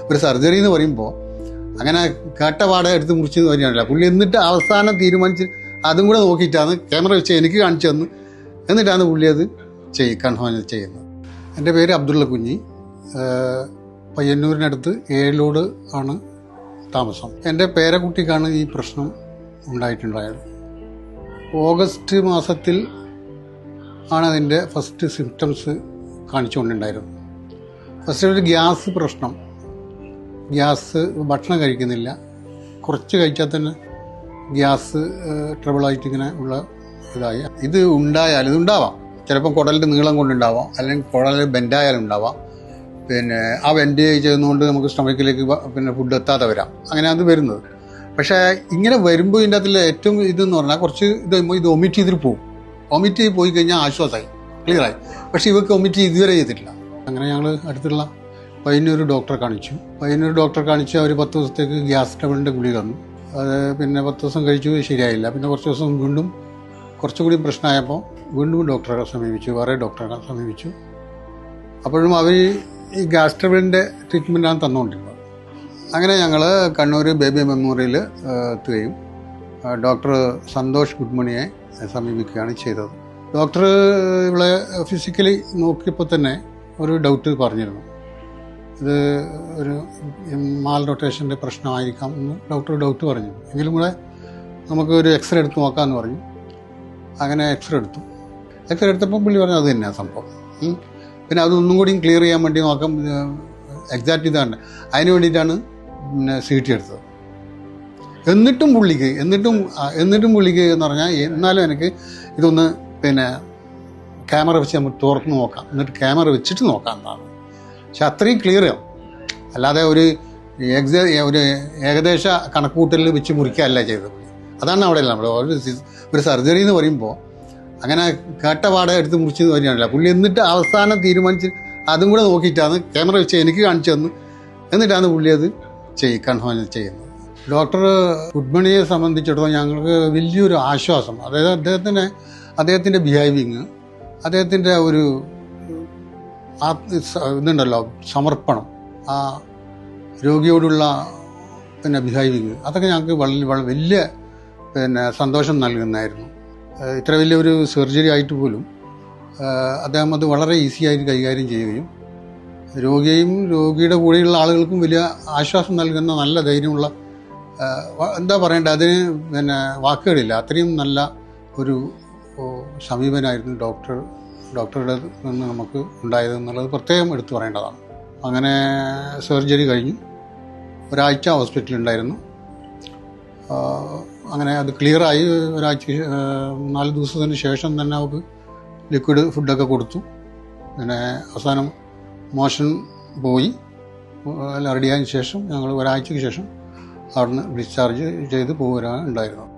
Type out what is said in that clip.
ഒരു സർജറി എന്ന് പറയുമ്പോൾ അങ്ങനെ കേട്ട പാടെ എടുത്ത് മുറിച്ച് വരികയാണല്ലോ. പുള്ളി എന്നിട്ട് അവസാനം തീരുമാനിച്ച് അതും കൂടെ നോക്കിയിട്ടാണ് ക്യാമറ വെച്ച് എനിക്ക് കാണിച്ചു തന്നു. എന്നിട്ടാണ് പുള്ളി അത് ചെയ് കൺഫേം ചെയ്യുന്നത്. എന്റെ പേര് അബ്ദുള്ള കുഞ്ഞി. പയ്യന്നൂരിനടുത്ത് ഏഴിലോട് ആണ് താമസം. എന്റെ പേരക്കുട്ടിക്കാണ് ഈ പ്രശ്നം ഉണ്ടായിട്ടുണ്ടായത്. ഓഗസ്റ്റ് മാസത്തിൽ ആണ് അതിന്റെ ഫസ്റ്റ് സിംറ്റംസ് കാണിച്ചുകൊണ്ടുണ്ടായിരുന്നത്. ഫസ്റ്റ് ഒരു ഗ്യാസ് പ്രശ്നം. ഗ്യാസ് ഭക്ഷണം കഴിക്കുന്നില്ല. കുറച്ച് കഴിച്ചാൽ തന്നെ ഗ്യാസ് ട്രബിളായിട്ട് ഇങ്ങനെ ഉള്ള ഇതായി. ഇത് ഉണ്ടായാൽ ഇതുണ്ടാവാം. ചിലപ്പം കുടലിന്റെ നീളം കൊണ്ടുണ്ടാവാം. അല്ലെങ്കിൽ കുടലിൽ ബെൻഡായാലും ഉണ്ടാവാം. പിന്നെ ആ ബെൻഡ് ചെയ്യുന്നതുകൊണ്ട് നമുക്ക് സ്റ്റമക്കിലേക്ക് പിന്നെ ഫുഡ് എത്താതെ വരാം. അങ്ങനെ അത് വരുന്നത്. പക്ഷേ ഇങ്ങനെ വരുമ്പോൾ ഇതിന്റെ അതിൽ ഏറ്റവും ഇതെന്ന് പറഞ്ഞാൽ കുറച്ച് ഇത് ഇത് ഒമിറ്റ് ചെയ്തിട്ട് പോകും ഒമിറ്റ് ചെയ്ത് പോയി കഴിഞ്ഞാൽ ആശ്വാസമായി. ക്ലിയറായി പക്ഷേ ഇവർക്ക് ഒമിറ്റ് ഇതുവരെ ചെയ്തിട്ടില്ല. അങ്ങനെ ഞങ്ങൾ അടുത്തുള്ള പയ്യന്നൂർ ഡോക്ടറെ കാണിച്ചു. പയ്യന്നൂർ ഡോക്ടറെ കാണിച്ച് അവർ പത്ത് ദിവസത്തേക്ക് ഗ്യാസ് ട്രബിളിന്റെ ഗുളി തന്നു. അത് പിന്നെ പത്ത് ദിവസം കഴിച്ചു ശരിയായില്ല. പിന്നെ കുറച്ച് ദിവസം വീണ്ടും കുറച്ചുകൂടി പ്രശ്നമായപ്പോൾ വീണ്ടും ഡോക്ടറെ സമീപിച്ചു വേറെ ഡോക്ടറെ സമീപിച്ചു. അപ്പോഴും അവർ ഈ ഗ്യാസ് ട്രബിളിന്റെ ട്രീറ്റ്മെന്റാണ് തന്നുകൊണ്ടിരുന്നത് അങ്ങനെ ഞങ്ങൾ കണ്ണൂർ ബേബി മെമ്മോറിയൽ എത്തുകയും ഡോക്ടർ സന്തോഷ് ഗുഡ്മണിയെ സമീപിക്കുകയാണ് ചെയ്തത്. ഡോക്ടർ ഇവളെ ഫിസിക്കലി നോക്കിയപ്പോൾ തന്നെ ഒരു ഡൗട്ട് പറഞ്ഞിരുന്നു. ഇത് ഒരു മാൽ റൊട്ടേഷന്റെ പ്രശ്നമായിരിക്കാം എന്ന് ഡോക്ടർ ഡൗട്ട് പറഞ്ഞു. എങ്കിലും കൂടെ നമുക്ക് ഒരു എക്സ്റേ എടുത്ത് നോക്കാമെന്ന് പറഞ്ഞു. അങ്ങനെ എക്സ്റേ എടുത്തു. എക്സ്റേ എടുത്തപ്പോൾ പുള്ളി പറഞ്ഞു അത് തന്നെയാണ് സംഭവം. പിന്നെ അതൊന്നും കൂടി ക്ലിയർ ചെയ്യാൻ വേണ്ടി നോക്കാം. എക്സാക്റ്റ് ഇതാണ്. അതിന് വേണ്ടിയിട്ടാണ് പിന്നെ സി ടി എടുത്തത്. എന്നിട്ടും പുള്ളിക്ക് എന്നിട്ടും എന്നിട്ടും പുള്ളിക്ക് എന്ന് പറഞ്ഞാൽ എന്നാലും എനിക്ക് ഇതൊന്ന് പിന്നെ ക്യാമറ വെച്ച് നമുക്ക് തുറന്ന് നോക്കാം. എന്നിട്ട് ക്യാമറ വെച്ചിട്ട് നോക്കാം എന്നാണ്. പക്ഷെ അത്രയും ക്ലിയർ ആവും അല്ലാതെ ഒരു എക്സ് ഒരു ഏകദേശ കണക്കുകൂട്ടലിൽ വെച്ച് മുറിക്കുകയല്ല ചെയ്തത്. അതാണ് അവിടെ നമ്മൾ ഒരു സർജറി എന്ന് പറയുമ്പോൾ അങ്ങനെ കേട്ട പാടെ എടുത്ത് മുറിച്ച് വരികയാണല്ലോ പുള്ളി എന്നിട്ട് അവസാനം തീരുമാനിച്ച് അതും കൂടെ നോക്കിയിട്ടാണ് ക്യാമറ വെച്ച് എനിക്ക് കാണിച്ചു തന്നു. എന്നിട്ടാണ് പുള്ളി അത് ചെയ് കൺഫേം ചെയ്യുന്നത്. ഡോക്ടർ ഗുഡ്മണിയെ സംബന്ധിച്ചിടത്തോളം ഞങ്ങൾക്ക് വലിയൊരു ആശ്വാസം. അതായത് അദ്ദേഹത്തിന് അദ്ദേഹത്തിന്റെ ബിഹേവിങ് അദ്ദേഹത്തിന്റെ ഒരു ആ സ- ഇതുണ്ടല്ലോ സമർപ്പണം. ആ രോഗിയോടുള്ള പിന്നെ ബിഹേവിങ് അതൊക്കെ ഞങ്ങൾക്ക് വളരെ വലിയ പിന്നെ സന്തോഷം നൽകുന്നതായിരുന്നു. ഇത്ര വലിയൊരു സർജറി ആയിട്ട് പോലും അദ്ദേഹം അത് വളരെ ഈസി ആയിട്ട് കൈകാര്യം ചെയ്യുകയും രോഗിയെയും രോഗിയുടെ കൂടെയുള്ള ആളുകൾക്കും വലിയ ആശ്വാസം നൽകുന്ന നല്ല ധൈര്യമുള്ള എന്താ പറയേണ്ടത് അതിന് പിന്നെ വാക്കുകളില്ല. അത്രയും നല്ല ഒരു സമീപനായിരുന്നു ഡോക്ടർ ഡോക്ടറുടെ നിന്ന് നമുക്ക് ഉണ്ടായത് എന്നുള്ളത് പ്രത്യേകം എടുത്തു പറയേണ്ടതാണ്. അങ്ങനെ സർജറി കഴിഞ്ഞു. ഒരാഴ്ച ഹോസ്പിറ്റലുണ്ടായിരുന്നു അങ്ങനെ അത് ക്ലിയറായി ഒരാഴ്ച നാല് ദിവസത്തിന് ശേഷം തന്നെ അവർക്ക് ലിക്വിഡ് ഫുഡൊക്കെ കൊടുത്തു. പിന്നെ അവസാനം മോഷൻ പോയി. എല്ലാം റെഡിയായതിനു ശേഷം ഞങ്ങൾ ഒരാഴ്ചയ്ക്ക് ശേഷം അവിടുന്ന് ഡിസ്ചാർജ് ചെയ്ത് പോരാൻ ഉണ്ടായിരുന്നു